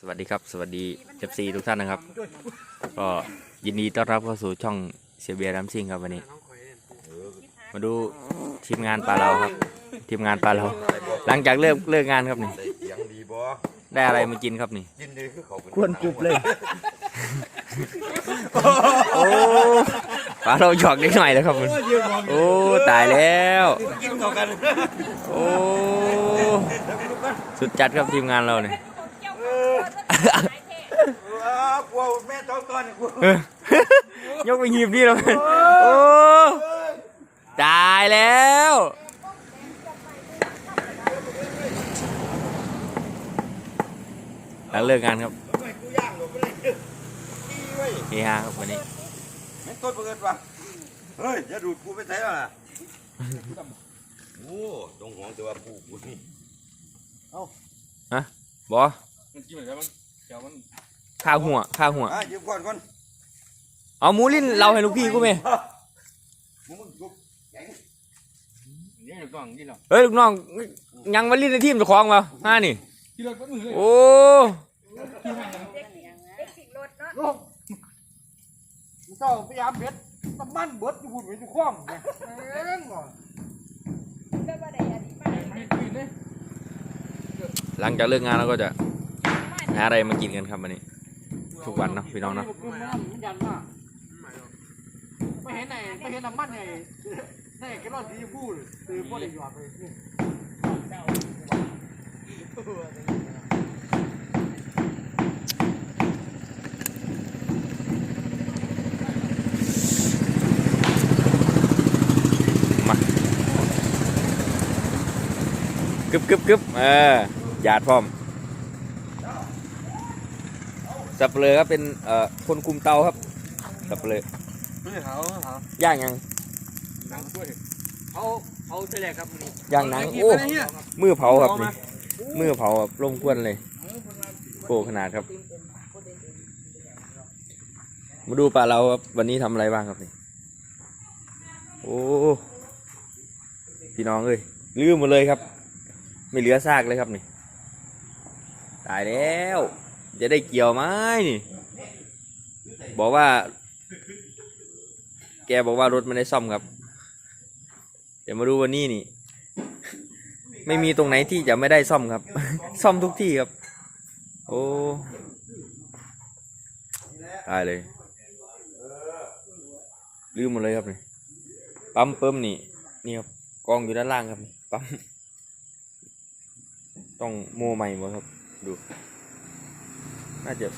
สวัสดีครับ สวัสดีเอฟซีทุกท่านนะครับ ก็ยินดีต้อนรับเข้าสู่ช่องเสียเบียร์ดัมซิงครับวันนี้ มาดูทีมงานปลาเราครับ ทีมงานปลาเรา หลังจากเลิกเลิกงานครับนี่ได้เสียงดีบ่ได้อะไรมากินครับนี่ ยินดีคือเขาเป็นกวนกรุบเลย โอ้ปลาเราหยอกนิดหน่อยแล้วครับมันโอ้ตายแล้ว กินเขากันโอ้สุดจัดครับทีมงานเราเนี่ยอ้าว กลัวแม่ต้องก่อนกลัวเออยกไปหยิบนี่แล้วมันโอ้ตายแล้วหลังเลิกงานครับไม่กูย่างหรอกไม่ได้ดีเว้ยเฮฮาครับวันนี้แม่ต้นเปิดว่ะเฮ้ยอย่าดูดกูไปใส่แล้วล่ะโอ้ตรงหัวแต่ว่าปูกูนี่บอมันกินเหมือนกันมัน เดี๋ยวมันข้าวหัวข้าวหัว อะยืมก่อนก่อนเอาหมูลิ้นเราให้ลูกพี่กูไหมมึงมึงยุบแข็งนี่มันต้องกินหรอเฮ้ยลูกน้องยังมาลิ้นในทีมเจะคลองมาห้านี่กินเลยก็มือเลยโอ้มึงเจ้าพยายามเบ็ดน้ำมันเบิดอยู่หุ่นไว้อยู่คว่ำไงเอ้งว่ะไม่กินเลยหลังจากเลิกงานเราก็จะ หาอะไรมากินกันครับวันนี้ ทุกวันเนาะพี่น้องเนาะไม่เห็นไหนไม่เห็นน้ำมันไงนี่แกรอดสีชมพูเลยคือพวกเด็กหยอดเลยกึบกึบกึบเออหยาดพร้อม สับเปลือครับเป็นเอ่อคนคุมเตาครับสับเปลือไม่เขาเขาย่างยังหนังด้วยเอาเอาเสลกครับนี่ย่างหนังโอ้มือเผาครับนี่มือเผาแบบลมควนเลยโอ้ขนาดครับ มาดูปลาเราครับวันนี้ทำอะไรบ้างครับนี่โอ้พี่น้องเอ้ยลืมหมดเลยครับ ไม่เหลือซากเลยครับนี่ตายแล้ว จะได้เกี่ยวไหมนี่บอกว่า แกบอกว่ารถไม่ได้ซ่อมครับ เดี๋ยวมาดูวันนี้นี่ ไม่มีตรงไหนที่จะไม่ได้ซ่อมครับ ซ่อมทุกที่ครับ โอ้ตายเลยลืมหมดเลยครับนี่ปั๊มเปิมนี่นี่ครับกองอยู่ด้านล่างครับปั๊มต้องโมใหม่หมดครับดู น่าจะ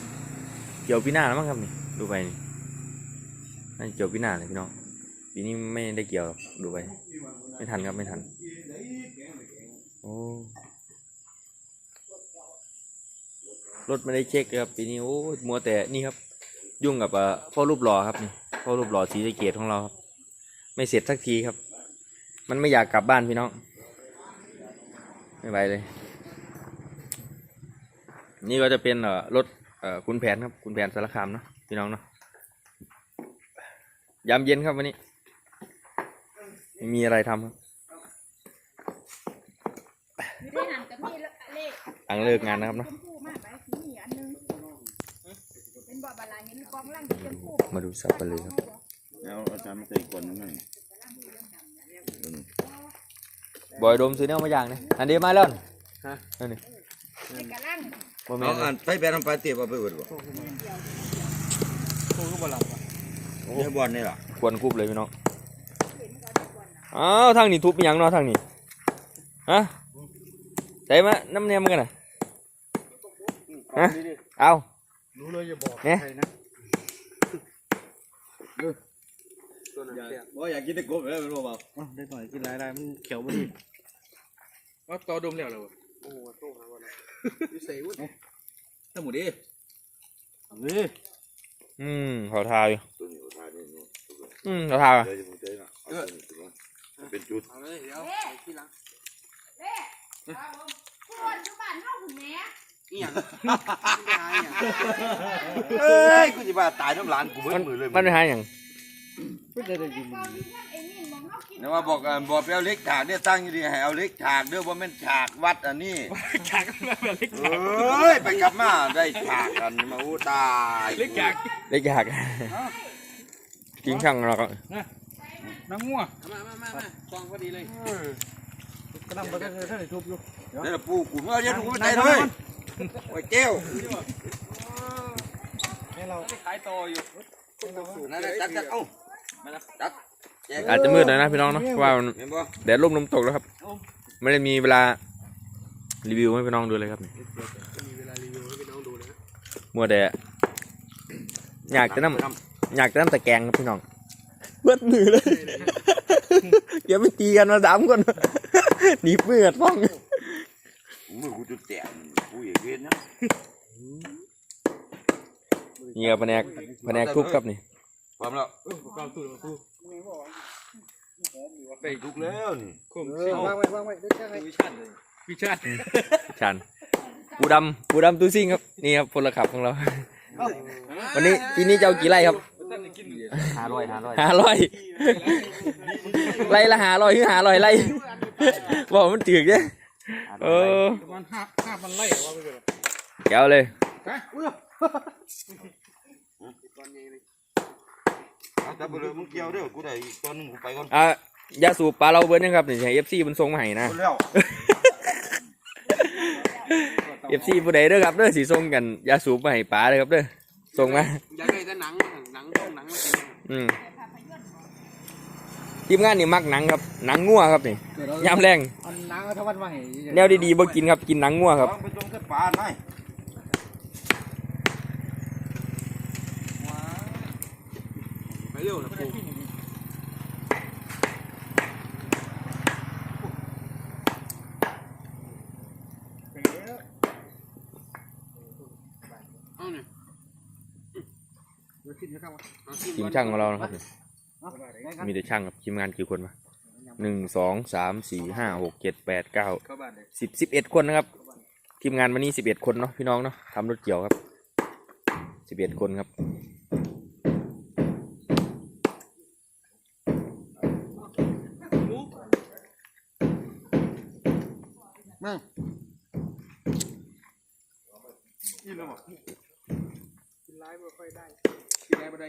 เกี่ยวปีหน้าแล้วมั้งครับนี่ดูไปนี่น่าจะเกี่ยวปีหน้าเลยพี่น้องปีนี้ไม่ได้เกี่ยวดูไป ไม่ทันครับไม่ทัน โอ้รถไม่ได้เช็คครับปีนี้โอ้มัวแต่นี่ครับ ยุ่งกับเอ่อพ่อรูปหล่อครับนี่พ่อรูปหล่อสีสเกตของเราครับ ไม่เสร็จสักทีครับ มันไม่อยากกลับบ้านพี่น้องไม่ไหวเลย นี่ก็จะเป็นรถ เอ่อคุณแผนครับ คุณแผนสารคามเนาะพี่น้องเนาะยามเย็นครับวันนี้ไม่มีอะไรทำครับอยู่ในหันกับมีเลขหลังเลิกงานนะครับเนาะชมพูมากไปสีเหนียวอันหนึงเป็นบ่อบาลาเห็นกองล่างสีชมพูมาดูสับปะเลยครับเอาอาจารย์มาใส่ก่อนหน่อยบอยโดมซื้อเนี่ยมาอย่างเนี่ยอันเดียวมาแล้วนี่ฮะนั่นนี่ เป็นกระลัง บ่แม่เอานอันไปแบนไปเตียบเอาไปเบิดบ่กูก็บ่หลับว่ะเนี่ยบอลนี่ล่ะควรคุบเลยพี่น้องอ้าวทางนี้ทุบอหยังเนาะทางนี้ฮะใส่มาน้ำเนียมกันน่ะฮะเอารู้เลยอย่าบอกเนี่ยใครนะบ่อยากกินตะกบแล้วมันบ่เบาอ๋อได้หน่อยกินหลายได้มันเขียวบ่ดีว่าต่อดมแล้วเหรอ โอ้โหโตหาวันนะวิเศษวุ้ยถ้าหมูดินี่อืมเขาทาอยู่ตัวนี้ทานนี่นี่อืมเขาทาอยู่เดี๋ยวจะมึงเจอนะเอาตัวนี้ตัวนี้เป็นจุดเอาเลยเดี๋ยวที่หลังเด้พูดอยู่บ้านเฮาหุ่นแหม่นี่อย่างไม่หายอย่างเอ้ยกูจะบ้าตายน้ำหลานกูเบิดมันมือเลยมันไปหาอย่าง ไม่ได้ได้ยินกองอยู่เพื่อนเอ็นนี่มองเฮากินเนี่ยว่าบอกกันบอกไปเอาเล็กฉากเนี่ยตั้งอยู่ดีให้เอาเล็กฉากเด้อว่าแม่นฉากวัดอันนี้ ฉากแบบเล็กเอ้ยไปกลับมาได้ฉากกันมาอู้ตายเล็กฉากเล็กอยากกินช่างเราก็น้ำงัวมามามามาซองพอดีเลยกระนำไปได้ท่านไหนทุบอยู่เดี๋ยวปูกูเอาเดี๋ยวกูไปได้เลยโอ้ยเจ้าให้เราขายต่ออยู่นั่นแหละจัดจัดเอ้าจัดแจก อาจจะมืดหน่อยนะพี่น้องเนาะเพราะว่ามันเห็นบ่แดดร่มลมตกแล้วครับ ไม่ได้มีเวลารีวิวให้พี่น้องดูเลยครับนี่มีเวลารีวิวให้พี่น้องดูนะมัวแต่อยากจะน้ำอยากจะน้ำตะแกรงครับพี่น้องเบิดมือเลยเดี๋ยวไปตีกันมาสามคนหนีบมือกันฟ้องมือกูจะแตกกูอย่าเวียนนะ นี่ครับแผนกแผนกทุบครับนี่ ความแล้วเออประกอบตู้ตู้ไปทุกแล้วนี่คมเอสิอวางไว้วางไว้เดี๋ยวจะให้วิชันเลยวิชันชันปูดำปูดำตู้ซิ่งครับนี่ครับพลขับของเรา วันนี้ปีนี้จะเอากี่ไร่ครับท่านได้กินห้าร้อยห้าร้อยห้าร้อยไร่ละห้าร้อยคือห้าร้อยไร่บอกมันถือเนี่ยเออประมาณห้าห้าพันไร่ว่าไปเลยแก้วเลยฮะ เอาแต่บ่เลยมึงเกี่ยวเด้อกูได้อีกตอนหนึงกูไปก่อนอะยาสูบปลาเราเบิร์นยังครับนี่ให้เอฟซีมันส่งมาให้นะ หมดแล้ว เอฟซีผู้ใดเด้อครับเด้อสีส่งกันยาสูบมาให้ปลาเลยครับเด้อส่งมา อยากได้แต่หนังหนังหนังมากินอืมทีมงานนี่มักหนังครับหนังงัวครับนี่ยามแรงอันหนังเอาทวันมาให้แนวดีๆบ่กินครับกินหนังงัวครับเอาไปส่งแต่ปลาหน่อย ไป เร็วนะปูเอาเนี่ยคิดนะครับว่าเอาทีมช่างของเรานะครับนี่มีแต่ช่างครับทีมงานกี่คนมาหนึ่งสองสามสี่ห้าหกเจ็ดแปดเก้าสิบสิบเอ็ดคนนะครับ ทีมงานวันนี้สิบเอ็ดคนเนาะพี่น้องเนาะทำรถเกี่ยวครับสิบเอ็ดคนครับ กินแล้วหมดกินไลฟ์ไม่ค่อยได้กินได้ไม่ได้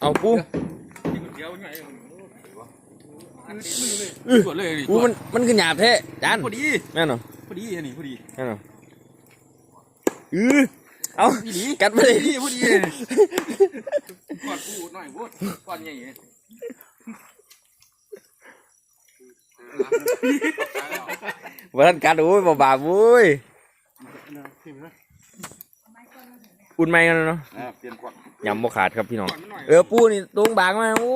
เอาปูกินเดียวไงสวนเลยดิปูมันมันคือหยาบแท้จานพอดีแม่นเหรอพอดีอันนี้พอดีแม่นเหรออือ เอาพี่หลีกัดไปเลยพอดีพอดีกอดกูหน่อยพูดกอดใหญ่วันนั้นกัดโอ้ยบ่บาปโว้ยอุ่นไหมกันเนาะนะเปลี่ยนขวดยำบ่ขาดครับพี่น้องกอดหน่อยเออปูนี่ตรงบางมาโอ้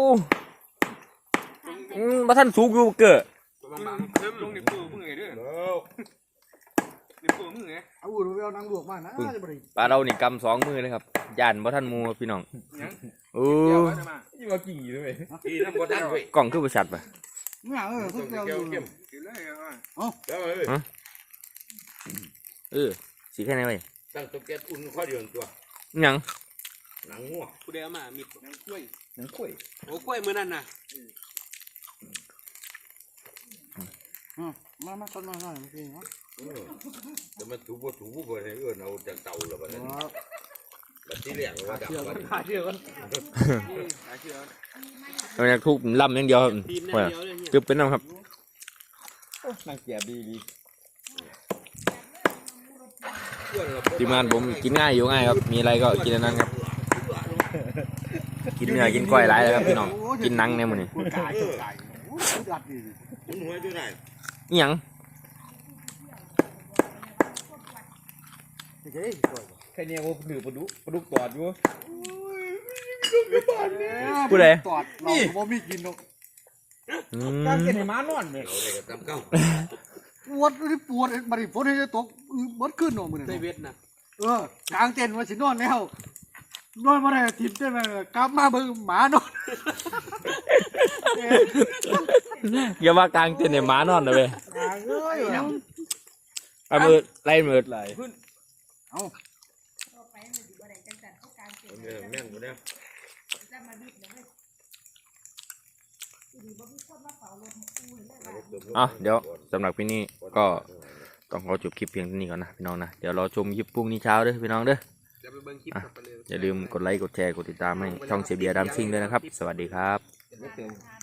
อืมบ่ท่านสูงอยู่เกิด ลงในปูมึงไงเด้อ เด้อ ในปูมึงไงเอาอุ่นไปเอาหนังลวกมานะจะบ่ได้ปลาเรานี่กำสองมือเลยครับย่านบ่ท่านหมูครับพี่น้องยังโอ้เดี๋ยวมามาที่น้ำบ่ทันเว้ยกล่องคือบ่ชัดป่ะเมื่อเออเพิ่งเอาอยู่กินเลยอะเด้อเอ้ยเออสีแค่ไหนเว้ยตั้งตุ๊กแกอุ่นข้อเดียวตัวอิหยังหนังงัวกูได้เอามามีดน้ำกล้วยหนังกล้วยโอ้กล้วยมือนั่นน่ะ มามาต้นมาหน่อยเมื่อกี้เนาะเออจะมาถูบ่ถูบ่บ่ให้เอิ้นเอาจากเตาแล้วบัดนั้นบัดที่แรกว่าดับบัดขาเชื่อกันหาเชื่อเราอยากทุบลำอย่างเดียวครับตีนแน่โอ้ยเดียวเลยเนี่ยตึบเป็นน้ำครับนางเกียบดีดีทีมงานผมกินง่ายอยู่ง่ายครับ มีอะไรก็กินอันนั้นครับ กินเนื้อกินก้อยหลายเลยครับพี่น้อง กินหนังเนี่ยมันนี่ อ้ยดัดดิหยังเฮ้ยใครเนี่ยว่าดื้อปลาดุปลาดุกตอดอยู่ผู้ใดตอดเราบ่มีกินหรอกการกินให้ม้านอนเลยเอาเลยปวดที่ปวดบริฝนให้ตกบดขึ้นหนอมือในนี่เวทนะเออกลางเต็นท์ว่าสินอนแล้ว นอนมาได้ทิมเต้นไปกลับมาเบิ่งหมานอนอย่าว่ากลางเต็นท์เนี่ยหมานอนนะเว้ยกลางเอ้ยเอามือไล่มือเอาเอาไปมันอยู่บ่ได้จังซั่นเขาการเก็บเนี่ยแม่นกูเนี่ยจะมาดิบเลยทีนี้บ่มีคนมาเฝ้ารถให้กูเลยว่าอะเดี๋ยวสำหรับพี่นี่ก็ต้องขอจบคลิปเพียงเท่านี้ก่อนนะพี่น้องนะ เดี๋ยวรอชมคลิปพรุ่งนี้เช้าเด้อพี่น้องเด้อเดี๋ยวไปเบิ่งคลิปกับไปเลย อย่าลืมกดไลค์ กดแชร์ กดติดตามให้ช่องเสียเบียร์ดามซิ่งด้วยนะครับ สวัสดีครับ ไม่เต็มทาน